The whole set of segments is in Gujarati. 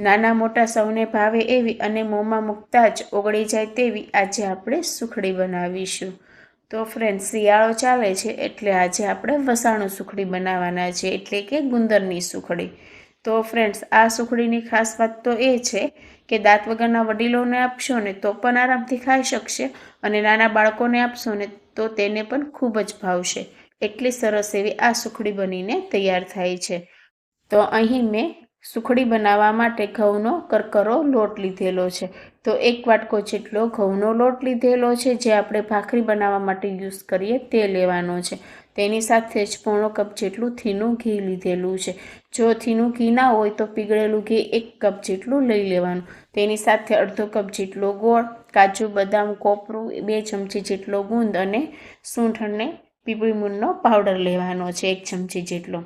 નાના મોટા સૌને ભાવે એવી અને મોંમાં મૂકતા જ ઓગળી જાય તેવી આજે આપણે સુખડી બનાવીશું. તો ફ્રેન્ડ શિયાળો ચાલે છે એટલે આજે આપણે વસાણું સુખડી બનાવવાના છે, એટલે કે ગુંદરની સુખડી. તો ફ્રેન્ડ્સ આ સુખડીની ખાસ વાત તો એ છે કે દાંત વગરના વડીલોને આપશો ને તો પણ આરામથી ખાઈ શકશે અને નાના બાળકોને આપશો ને તો તેને પણ ખૂબ જ ભાવશે. એટલી સરસ એવી આ સુખડી બનીને તૈયાર થાય છે. તો અહીં મેં સુખડી બનાવવા માટે ઘઉંનો કરકરો લોટ લીધેલો છે. તો એક વાટકો જેટલો ઘઉંનો લોટ લીધેલો છે, જે આપણે ભાખરી બનાવવા માટે યુઝ કરીએ તે લેવાનો છે. તેની સાથે જ પોણો કપ જેટલું થીનું ઘી લીધેલું છે. જો થીનું ઘી ના હોય તો પીગળેલું ઘી એક કપ જેટલું લઈ લેવાનું. તેની સાથે અડધો કપ જેટલો ગોળ, કાજુ, બદામ, કોપરું, બે ચમચી જેટલો ગુંદ અને સૂંઠ અને પીપળી મૂળનો પાવડર લેવાનો છે, એક ચમચી જેટલો.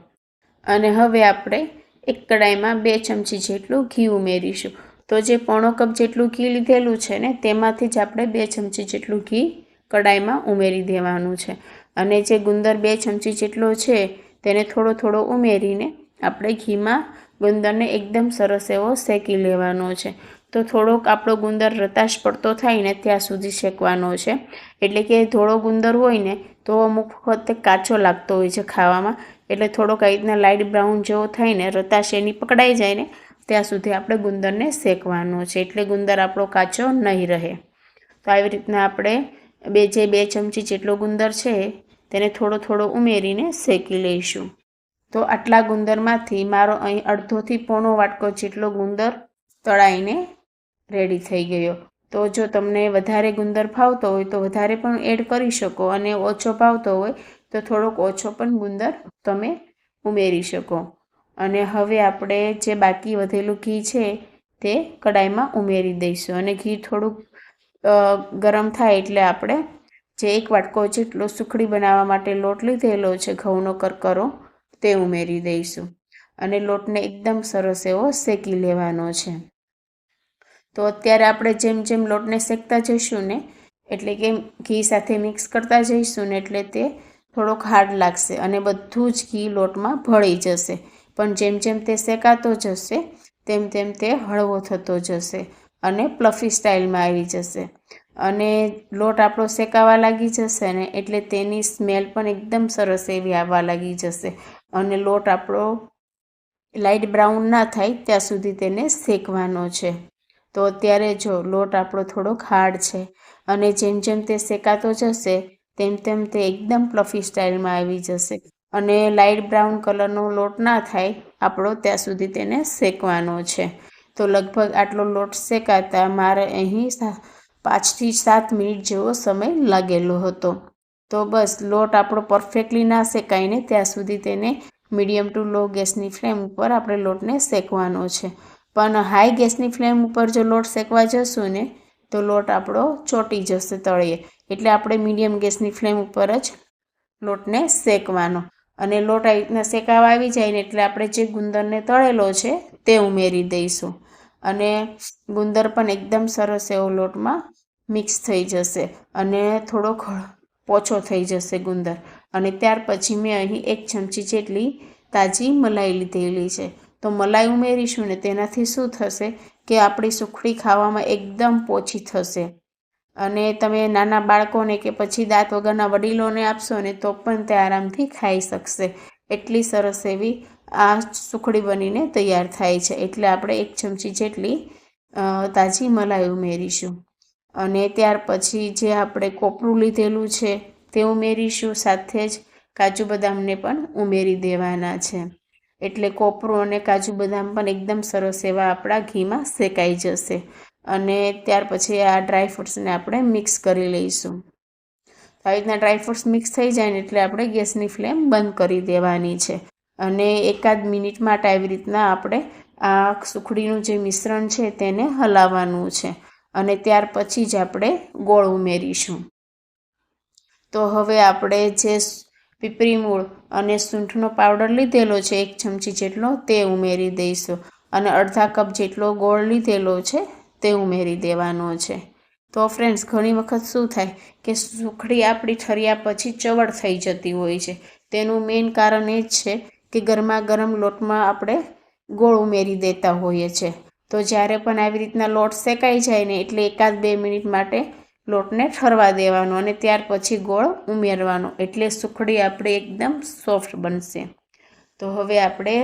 અને હવે આપણે એક કડાઈમાં બે ચમચી જેટલું ઘી ઉમેરીશું. તો જે પોણો કપ જેટલું ઘી લીધેલું છે ને, તેમાંથી જ આપણે બે ચમચી જેટલું ઘી કડાઈમાં ઉમેરી દેવાનું છે. અને જે ગુંદર બે ચમચી જેટલો છે, તેને થોડો થોડો ઉમેરીને આપણે ઘીમાં ગુંદરને એકદમ સરસ એવો શેકી લેવાનો છે. તો થોડોક આપણો ગુંદર રતાશ પડતો થાય ને, ત્યાં સુધી શેકવાનો છે. એટલે કે થોડો ગુંદર હોય ને, તો અમુક વખતે કાચો લાગતો હોય છે ખાવામાં. એટલે થોડોક આવી રીતના લાઇટ બ્રાઉન જેવો થાય ને રતાશેની પકડાઈ જાય ને, ત્યાં સુધી આપણે ગુંદરને શેકવાનો છે. એટલે ગુંદર આપણો કાચો નહીં રહે. તો આવી રીતના આપણે બે જે બે ચમચી જેટલો ગુંદર છે, તેને થોડો થોડો ઉમેરીને શેકી લઈશું. તો આટલા ગુંદરમાંથી મારો અહીં અડધોથી પોણો વાટકો જેટલો ગુંદર તળાઈને રેડી થઈ ગયો. તો જો તમને વધારે ગુંદર ભાવતો હોય તો વધારે પણ એડ કરી શકો અને ઓછો ભાવતો હોય તો થોડોક ઓછો પણ ગુંદર તમે ઉમેરી શકો. અને હવે આપણે જે બાકી વધેલું ઘી છે તે કડાઈમાં ઉમેરી દઈશું. અને ઘી થોડુંક ગરમ થાય એટલે આપણે જે એક વાટકો જેટલો સુખડી બનાવવા માટે લોટ લીધેલો છે, ઘઉંનો કરકરો, તે ઉમેરી દઈશું. અને લોટને એકદમ સરસ એવો શેકી લેવાનો છે. તો અત્યારે આપણે જેમ જેમ લોટને શેકતા જઈશું ને, એટલે કે ઘી સાથે મિક્સ કરતા જઈશું ને, એટલે તે થોડોક હાર્ડ લાગશે અને બધું જ ઘી લોટમાં ભળી જશે. પણ જેમ જેમ તે શેકાતો જશે, તેમ તેમ તે હળવો થતો જશે અને પ્લફી સ્ટાઇલમાં આવી જશે. અને લોટ આપણો શેકાવા લાગી જશે ને એટલે તેની સ્મેલ પણ એકદમ સરસ એવી આવવા લાગી જશે. અને લોટ આપણો લાઇટ બ્રાઉન ના થાય ત્યાં સુધી તેને શેકવાનો છે. તો અત્યારે જો લોટ આપણો થોડોક હાર્ડ છે અને જેમ જેમ તે શેકાતો જશે તેમ તેમ તે એકદમ પ્લફી સ્ટાઇલમાં આવી જશે. અને લાઇટ બ્રાઉન કલરનો લોટ ના થાય, આપણો ત્યાં સુધી તેને શેકવાનો છે. તો લગભગ આટલો લોટ શેકાતા મારે અહીં પાંચથી સાત મિનિટ જેવો સમય લાગેલો હતો. તો બસ, લોટ આપણો પરફેક્ટલી ના શેકાઈને ત્યાં સુધી તેને મીડિયમ ટુ લો ગેસની ફ્લેમ ઉપર આપણે લોટને શેકવાનો છે. પણ હાઈ ગેસની ફ્લેમ ઉપર જો લોટ શેકવા જશું ને, તો લોટ આપણો ચોટી જશે તળીએ એટલે આપણે મીડિયમ ગેસની ફ્લેમ ઉપર જ લોટને શેકવાનો. અને લોટ આવી રીતના શેકાવા આવી જાય ને એટલે આપણે જે ગુંદરને તળેલો છે તે ઉમેરી દઈશું. અને ગુંદર પણ એકદમ સરસ એવો લોટમાં મિક્સ થઈ જશે અને થોડોક પોછો થઈ જશે ગુંદર. અને ત્યાર પછી મેં અહીં એક ચમચી જેટલી તાજી મલાઈ લીધેલી છે. તો મલાઈ ઉમેરીશું ને તેનાથી શું થશે કે આપણી સુખડી ખાવામાં એકદમ પોચી થશે. અને તમે નાના બાળકોને કે પછી દાંત વગરના વડીલોને આપશો ને તો પણ તે આરામથી ખાઈ શકશે. એટલી સરસ એવી આ સુખડી બનીને તૈયાર થાય છે. એટલે આપણે એક ચમચી જેટલી તાજી મલાઈ ઉમેરીશું. અને ત્યાર પછી જે આપણે કોપરું લીધેલું છે તે ઉમેરીશું સાથે જ કાજુ બદામને પણ ઉમેરી દેવાના છે. એટલે કોપરું અને કાજુ બદામ પણ એકદમ સરસ એવા આપણા ઘીમાં શેકાઈ જશે. અને ત્યાર પછી આ ડ્રાય ફ્રૂટ્સને આપણે મિક્સ કરી લઈશું. આવી રીતના ડ્રાયફ્રૂટ્સ મિક્સ થઈ જાય ને એટલે આપણે ગેસની ફ્લેમ બંધ કરી દેવાની છે. અને એકાદ મિનિટ માટે આવી રીતના આપણે આ સુખડીનું જે મિશ્રણ છે તેને હલાવવાનું છે. અને ત્યાર પછી જ આપણે ગોળ ઉમેરીશું. તો હવે આપણે જે પીપરી મૂળ અને સૂંઠનો પાવડર લીધેલો છે, એક ચમચી જેટલો તે ઉમેરી દઈશું. અને અડધા કપ જેટલો ગોળ લીધેલો છે તે ઉમેરી દેવાનો છે. તો ફ્રેન્ડ્સ ઘણી વખત શું થાય કે સુખડી આપણી ઠર્યા પછી ચવડ થઈ જતી હોય છે. તેનું મેઇન કારણ એ જ છે કે ગરમા ગરમ લોટમાં આપણે ગોળ ઉમેરી દેતા હોઈએ છીએ તો જ્યારે પણ આવી રીતના લોટ શેકાઈ જાય ને એટલે એકાદ બે મિનિટ માટે લોટને ઠરવા દેવાનો અને ત્યાર પછી ગોળ ઉમેરવાનો. એટલે સુખડી આપણે એકદમ સોફ્ટ બનશે. તો હવે આપણે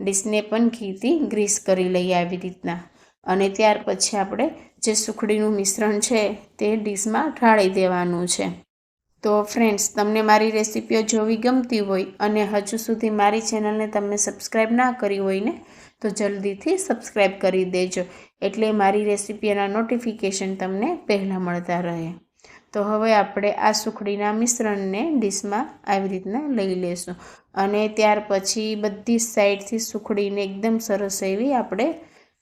ડીશને પણ ઘીથી ગ્રીસ કરી લઈએ આવી રીતના. અને ત્યાર પછી આપણે જે સુખડીનું મિશ્રણ છે તે ડીશમાં ઢાળી દેવાનું છે. તો ફ્રેન્ડ્સ તમને મારી રેસીપીઓ જોવી ગમતી હોય અને હજુ સુધી મારી ચેનલને તમે સબસ્ક્રાઈબ ના કરી હોય ને, તો જલ્દીથી સબસ્ક્રાઈબ કરી દેજો. એટલે મારી રેસીપીના નોટિફિકેશન તમને પહેલાં મળતા રહે. તો હવે આપણે આ સુખડીના મિશ્રણને ડીશમાં આવી રીતના લઈ લેશું. અને ત્યાર પછી બધી સાઈડથી સુખડીને એકદમ સરસ એવી આપણે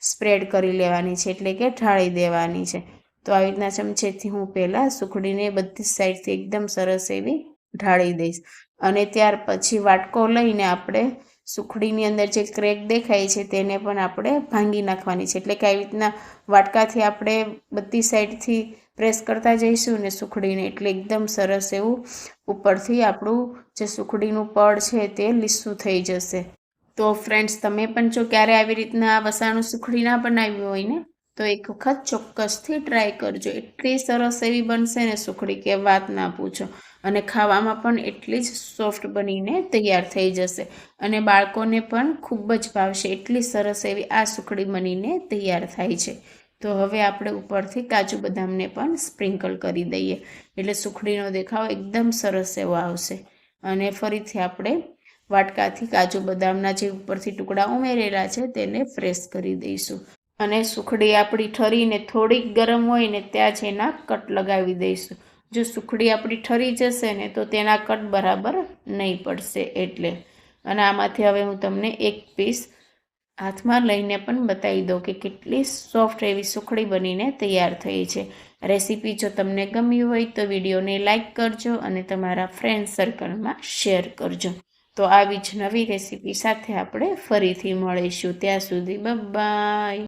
સ્પ્રેડ કરી લેવાની છે એટલે કે ઢાળી દેવાની છે. તો આવી રીતના ચમચેથી હું પહેલાં સુખડીને બધી સાઈડથી એકદમ સરસ એવી ઢાળી દઈશ. અને ત્યાર પછી વાટકો લઈને આપણે સુખડીની અંદર જે ક્રેક દેખાય છે તેને પણ આપણે ભાંગી નાખવાની છે. એટલે કે આવી રીતના વાટકાથી આપણે બધી સાઈડથી પ્રેસ કરતા જઈશું ને સુખડીને એટલે એકદમ સરસ એવું ઉપરથી આપણું જે સુખડીનું પડ છે તે લીસું થઈ જશે. તો ફ્રેન્ડ્સ તમે પણ જો ક્યારે આવી રીતના વસાણું સુખડી ના બનાવ્યું હોય ને, તો એક વખત ચોક્કસથી ટ્રાય કરજો. એટલી સરસ એવી બનશે ને સુખડી કે વાત ના પૂછો. અને ખાવામાં પણ એટલી જ સોફ્ટ બનીને તૈયાર થઈ જશે. અને બાળકોને પણ ખૂબ જ ભાવશે એટલી સરસ એવી આ સુખડી બનીને તૈયાર થાય છે. તો હવે આપણે ઉપરથી કાજુ બદામને પણ સ્પ્રિંકલ કરી દઈએ. એટલે સુખડીનો દેખાવ એકદમ સરસ એવો આવશે. અને ફરીથી આપણે વાટકાથી કાજુ બદામના જે ઉપરથી ટુકડા ઉમેરેલા છે તેને ફ્રેશ કરી દઈશું. અને સુખડી આપણી ઠરીને થોડીક ગરમ હોય ને ત્યાં જ એના કટ લગાવી દઈશું. જો સુખડી આપણી ઠરી જશે ને તો તેના કટ બરાબર નહીં પડશે એટલે. અને આમાંથી હવે હું તમને એક પીસ હાથમાં લઈને પણ બતાવી દઉં કે કેટલી સોફ્ટ એવી સુખડી બનીને તૈયાર થઈ છે. રેસીપી જો તમને ગમી હોય તો વિડીયોને લાઇક કરજો અને તમારા ફ્રેન્ડ સર્કલમાં શેર કરજો. તો આવી જ નવી રેસીપી સાથે આપણે ફરીથી મળીશું. ત્યાં સુધી બાય